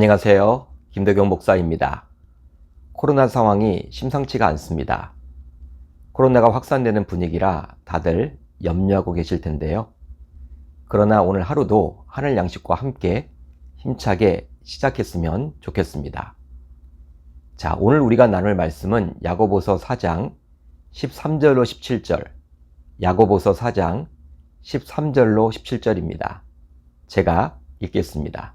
안녕하세요. 김도경 목사입니다. 코로나 상황이 심상치가 않습니다. 코로나가 확산되는 분위기라 다들 염려하고 계실 텐데요. 그러나 오늘 하루도 하늘 양식과 함께 힘차게 시작했으면 좋겠습니다. 자, 오늘 우리가 나눌 말씀은 야고보서 4장 13절로 17절, 야고보서 4장 13절로 17절입니다. 제가 읽겠습니다.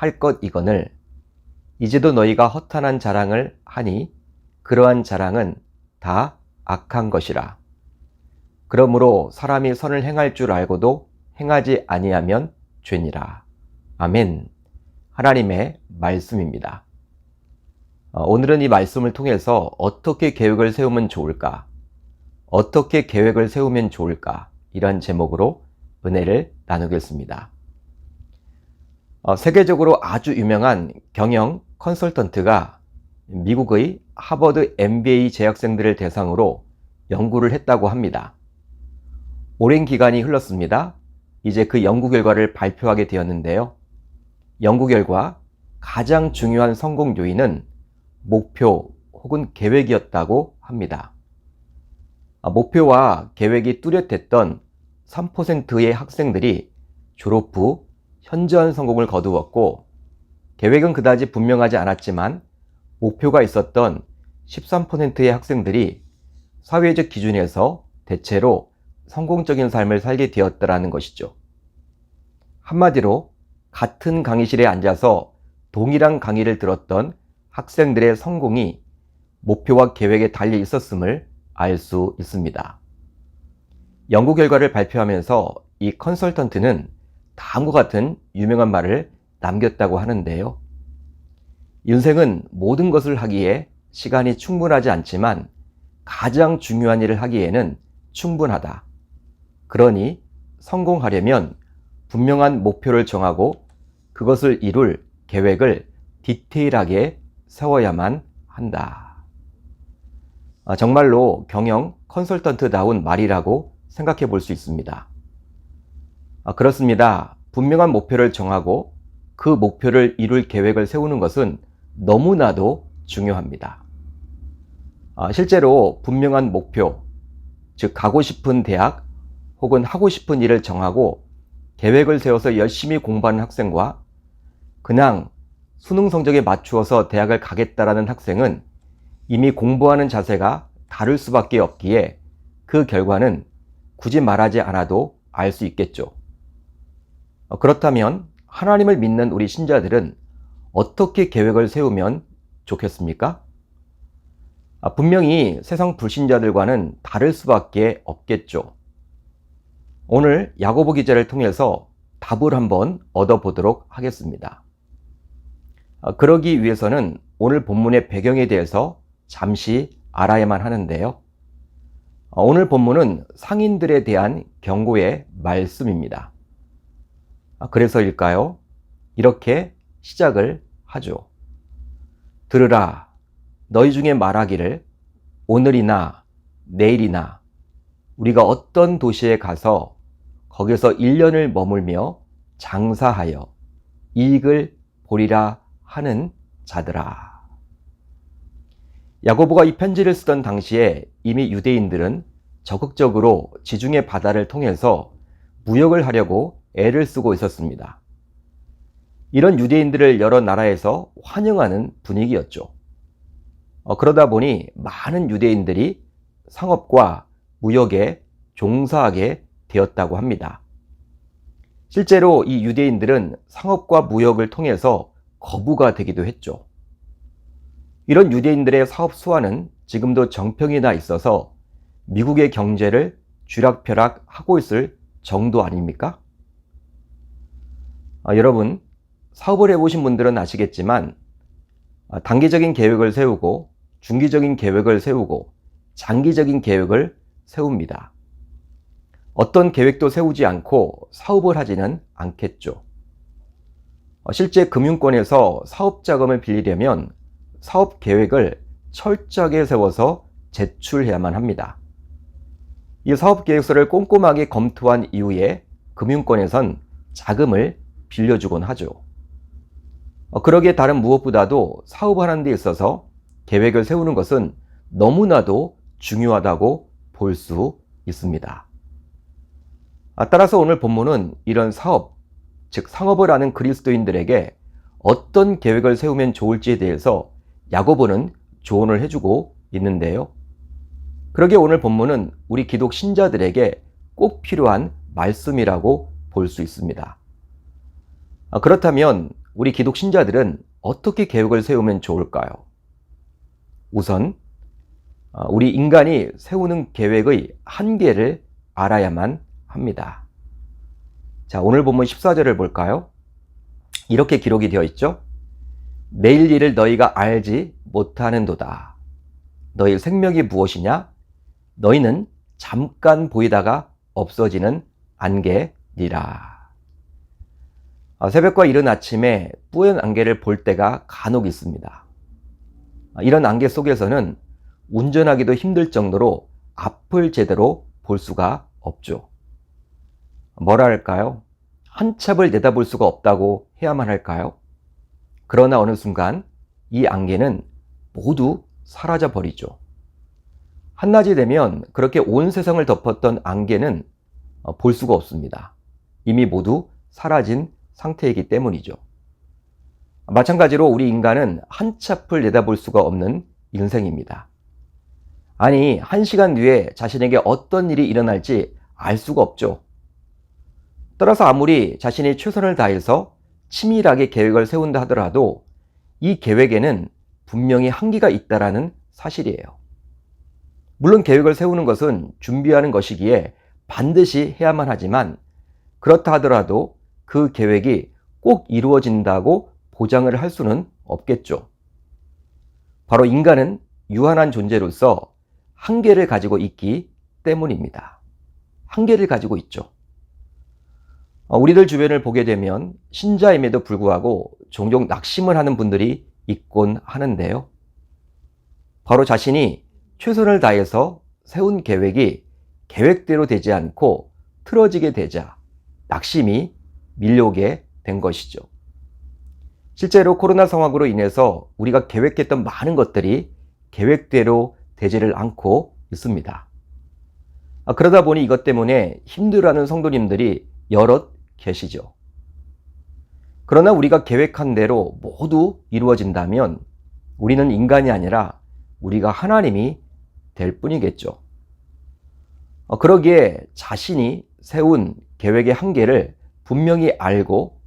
할 것 이거늘 이제도 너희가 허탄한 자랑을 하니 그러한 자랑은 다 악한 것이라. 그러므로 사람이 선을 행할 줄 알고도 행하지 아니하면 죄니라. 아멘. 하나님의 말씀입니다. 어, 오늘은 이 말씀을 통해서 어떻게 계획을 세우면 좋을까? 어떻게 계획을 세우면 좋을까? 이런 제목으로 은혜를 나누겠습니다. 어, 세계적으로 아주 유명한 경영 컨설턴트가 미국의 하버드 MBA 재학생들을 대상으로 연구를 했다고 합니다. 오랜 기간이 흘렀습니다. 이제 그 연구 결과를 발표하게 되었는데요. 연구 결과 가장 중요한 성공 요인은 목표 혹은 계획이었다고 합니다. 아, 목표와 계획이 뚜렷했던 3%의 학생들이 졸업 후 현저한 성공을 거두었고 계획은 그다지 분명하지 않았지만 목표가 있었던 13%의 학생들이 사회적 기준에서 대체로 성공적인 삶을 살게 되었다라는 것이죠. 한마디로 같은 강의실에 앉아서 동일한 강의를 들었던 학생들의 성공이 목표와 계획에 달려 있었음을 알 수 있습니다. 연구 결과를 발표하면서 이 컨설턴트는 다음과 같은 유명한 말을 남겼다고 하는데요. 인생은 모든 것을 하기에 시간이 충분하지 않지만 가장 중요한 일을 하기에는 충분하다. 그러니 성공하려면 분명한 목표를 정하고 그것을 이룰 계획을 디테일하게 세워야만 한다. 아, 정말로 경영 컨설턴트다운 말이라고 생각해 볼 수 있습니다. 아, 그렇습니다. 분명한 목표를 정하고 그 목표를 이룰 계획을 세우는 것은 너무나도 중요합니다. 아, 실제로 분명한 목표, 즉, 가고 싶은 대학 혹은 하고 싶은 일을 정하고 계획을 세워서 열심히 공부하는 학생과 그냥 수능 성적에 맞추어서 대학을 가겠다라는 학생은 이미 공부하는 자세가 다를 수밖에 없기에 그 결과는 굳이 말하지 않아도 알 수 있겠죠. 어, 그렇다면 하나님을 믿는 우리 신자들은 어떻게 계획을 세우면 좋겠습니까? 아, 분명히 세상 불신자들과는 다를 수밖에 없겠죠. 오늘 야고보 기자를 통해서 답을 한번 얻어보도록 하겠습니다. 아, 그러기 위해서는 오늘 본문의 배경에 대해서 잠시 알아야만 하는데요. 아, 오늘 본문은 상인들에 대한 경고의 말씀입니다. 아, 그래서일까요? 이렇게 시작을 하죠. 들으라. 너희 중에 말하기를 오늘이나 내일이나 우리가 어떤 도시에 가서 거기서 1년을 머물며 장사하여 이익을 보리라 하는 자들아. 야고보가 이 편지를 쓰던 당시에 이미 유대인들은 적극적으로 지중해 바다를 통해서 무역을 하려고 애를 쓰고 있었습니다. 이런 유대인들을 여러 나라에서 환영하는 분위기였죠. 어, 그러다 보니 많은 유대인들이 상업과 무역에 종사하게 되었다고 합니다. 실제로 이 유대인들은 상업과 무역을 통해서 거부가 되기도 했죠. 이런 유대인들의 사업 수완은 지금도 정평이 나 있어서 미국의 경제를 쥐락펴락 하고 있을 정도 아닙니까? 아, 여러분, 사업을 해보신 분들은 아시겠지만 아, 단기적인 계획을 세우고 중기적인 계획을 세우고 장기적인 계획을 세웁니다. 어떤 계획도 세우지 않고 사업을 하지는 않겠죠. 어, 실제 금융권에서 사업 자금을 빌리려면 사업 계획을 철저하게 세워서 제출해야만 합니다. 이 사업 계획서를 꼼꼼하게 검토한 이후에 금융권에선 자금을 빌려주곤 하죠. 어, 그러기에 다른 무엇보다도 사업하는 데 있어서 계획을 세우는 것은 너무나도 중요하다고 볼 수 있습니다. 아, 따라서 오늘 본문은 이런 사업, 즉 상업을 하는 그리스도인들에게 어떤 계획을 세우면 좋을지에 대해서 야고보는 조언을 해주고 있는데요. 그러기에 오늘 본문은 우리 기독 신자들에게 꼭 필요한 말씀이라고 볼 수 있습니다. 아, 그렇다면 우리 기독 신자들은 어떻게 계획을 세우면 좋을까요? 우선 아, 우리 인간이 세우는 계획의 한계를 알아야만 합니다. 자, 오늘 본문 14절을 볼까요? 이렇게 기록이 되어 있죠? 내일 일을 너희가 알지 못하는도다. 너희 생명이 무엇이냐? 너희는 잠깐 보이다가 없어지는 안개니라. 아, 새벽과 이른 아침에 뿌연 안개를 볼 때가 간혹 있습니다. 아, 이런 안개 속에서는 운전하기도 힘들 정도로 앞을 제대로 볼 수가 없죠. 뭐라 할까요? 한참을 내다볼 수가 없다고 해야만 할까요? 그러나 어느 순간 이 안개는 모두 사라져 버리죠. 한낮이 되면 그렇게 온 세상을 덮었던 안개는 어, 볼 수가 없습니다. 이미 모두 사라진 상태이기 때문이죠. 마찬가지로 우리 인간은 한참을 내다볼 수가 없는 인생입니다. 아니, 한 시간 뒤에 자신에게 어떤 일이 일어날지 알 수가 없죠. 따라서 아무리 자신이 최선을 다해서 치밀하게 계획을 세운다 하더라도 이 계획에는 분명히 한계가 있다라는 사실이에요. 물론 계획을 세우는 것은 준비하는 것이기에 반드시 해야만 하지만 그렇다 하더라도 그 계획이 꼭 이루어진다고 보장을 할 수는 없겠죠. 바로 인간은 유한한 존재로서 한계를 가지고 있기 때문입니다. 한계를 가지고 있죠. 어, 우리들 주변을 보게 되면 신자임에도 불구하고 종종 낙심을 하는 분들이 있곤 하는데요. 바로 자신이 최선을 다해서 세운 계획이 계획대로 되지 않고 틀어지게 되자 낙심이 밀려오게 된 것이죠. 실제로 코로나 상황으로 인해서 우리가 계획했던 많은 것들이 계획대로 되지를 않고 있습니다. 아, 그러다 보니 이것 때문에 힘들어하는 성도님들이 여럿 계시죠. 그러나 우리가 계획한 대로 모두 이루어진다면 우리는 인간이 아니라 우리가 하나님이 될 뿐이겠죠. 어, 그러기에 자신이 세운 계획의 한계를 분명히 알고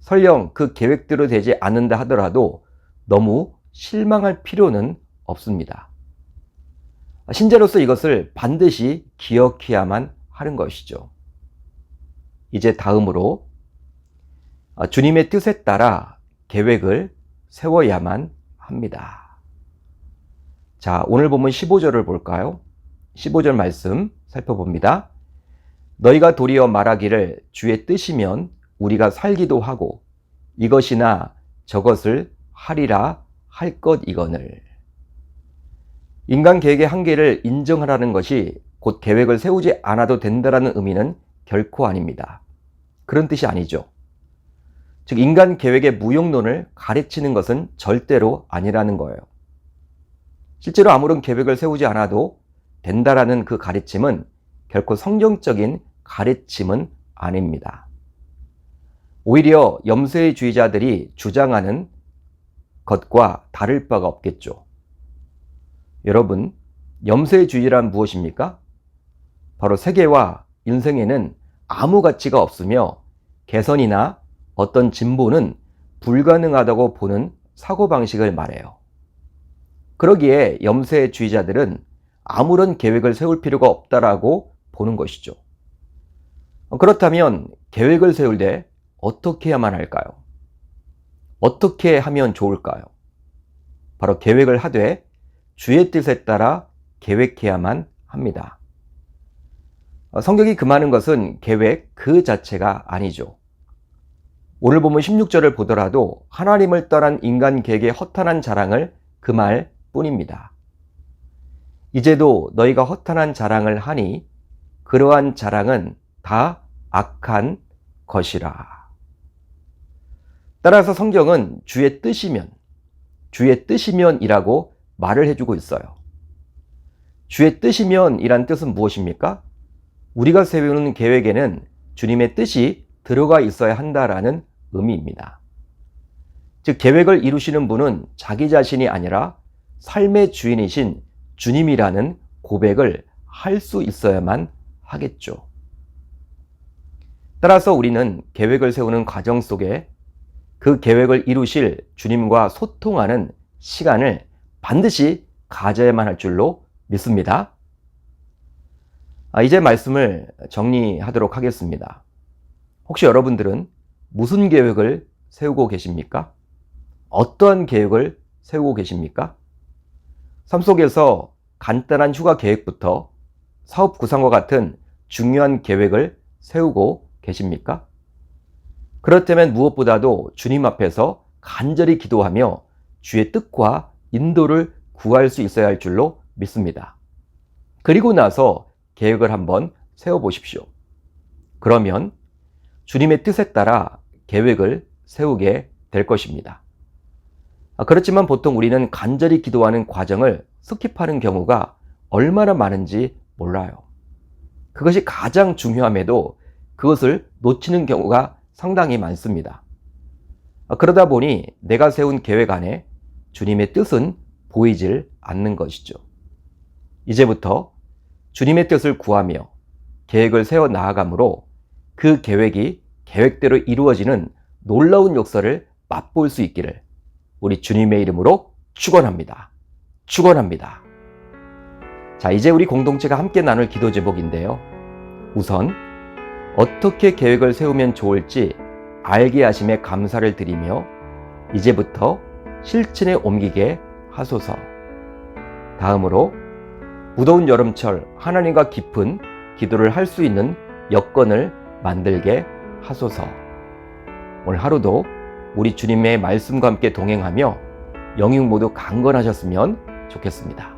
설령 그 계획대로 되지 않는다 하더라도 너무 실망할 필요는 없습니다. 신자로서 이것을 반드시 기억해야만 하는 것이죠. 이제 다음으로 아, 주님의 뜻에 따라 계획을 세워야만 합니다. 자, 오늘 보면 15절을 볼까요? 15절 말씀 살펴봅니다. 너희가 도리어 말하기를 주의 뜻이면 우리가 살기도 하고 이것이나 저것을 하리라 할 것 이거늘. 인간 계획의 한계를 인정하라는 것이 곧 계획을 세우지 않아도 된다라는 의미는 결코 아닙니다. 그런 뜻이 아니죠. 즉, 인간 계획의 무용론을 가르치는 것은 절대로 아니라는 거예요. 실제로 아무런 계획을 세우지 않아도 된다라는 그 가르침은 결코 성경적인 가르침은 아닙니다. 오히려 염세주의자들이 주장하는 것과 다를 바가 없겠죠. 여러분, 염세주의란 무엇입니까? 바로 세계와 인생에는 아무 가치가 없으며 개선이나 어떤 진보는 불가능하다고 보는 사고방식을 말해요. 그러기에 염세주의자들은 아무런 계획을 세울 필요가 없다라고 보는 것이죠. 그렇다면 계획을 세울 때 어떻게 해야만 할까요? 어떻게 하면 좋을까요? 바로 계획을 하되 주의 뜻에 따라 계획해야만 합니다. 어, 성경이 금하는 것은 계획 그 자체가 아니죠. 오늘 보면 16절을 보더라도 하나님을 떠난 인간 계획의 허탄한 자랑을 금할 뿐입니다. 이제도 너희가 허탄한 자랑을 하니 그러한 자랑은 다 악한 것이라. 따라서 성경은 주의 뜻이면, 주의 뜻이면이라고 말을 해주고 있어요. 주의 뜻이면 이란 뜻은 무엇입니까? 우리가 세우는 계획에는 주님의 뜻이 들어가 있어야 한다라는 의미입니다. 즉, 계획을 이루시는 분은 자기 자신이 아니라 삶의 주인이신 주님이라는 고백을 할 수 있어야만 하겠죠. 따라서 우리는 계획을 세우는 과정 속에 그 계획을 이루실 주님과 소통하는 시간을 반드시 가져야만 할 줄로 믿습니다. 아, 이제 말씀을 정리하도록 하겠습니다. 혹시 여러분들은 무슨 계획을 세우고 계십니까? 어떠한 계획을 세우고 계십니까? 삶 속에서 간단한 휴가 계획부터 사업 구상과 같은 중요한 계획을 세우고 계십니까? 그렇다면 무엇보다도 주님 앞에서 간절히 기도하며 주의 뜻과 인도를 구할 수 있어야 할 줄로 믿습니다. 그리고 나서 계획을 한번 세워보십시오. 그러면 주님의 뜻에 따라 계획을 세우게 될 것입니다. 아, 그렇지만 보통 우리는 간절히 기도하는 과정을 스킵하는 경우가 얼마나 많은지 몰라요. 그것이 가장 중요함에도 그것을 놓치는 경우가 상당히 많습니다. 아, 그러다 보니 내가 세운 계획 안에 주님의 뜻은 보이질 않는 것이죠. 이제부터 주님의 뜻을 구하며 계획을 세워 나아가므로 그 계획이 계획대로 이루어지는 놀라운 역사를 맛볼 수 있기를 우리 주님의 이름으로 축원합니다. 축원합니다. 자, 이제 우리 공동체가 함께 나눌 기도 제목인데요. 우선 어떻게 계획을 세우면 좋을지 알게 하심에 감사를 드리며 이제부터 실천에 옮기게 하소서. 다음으로 무더운 여름철 하나님과 깊은 기도를 할 수 있는 여건을 만들게 하소서. 오늘 하루도 우리 주님의 말씀과 함께 동행하며 영육 모두 강건하셨으면 좋겠습니다.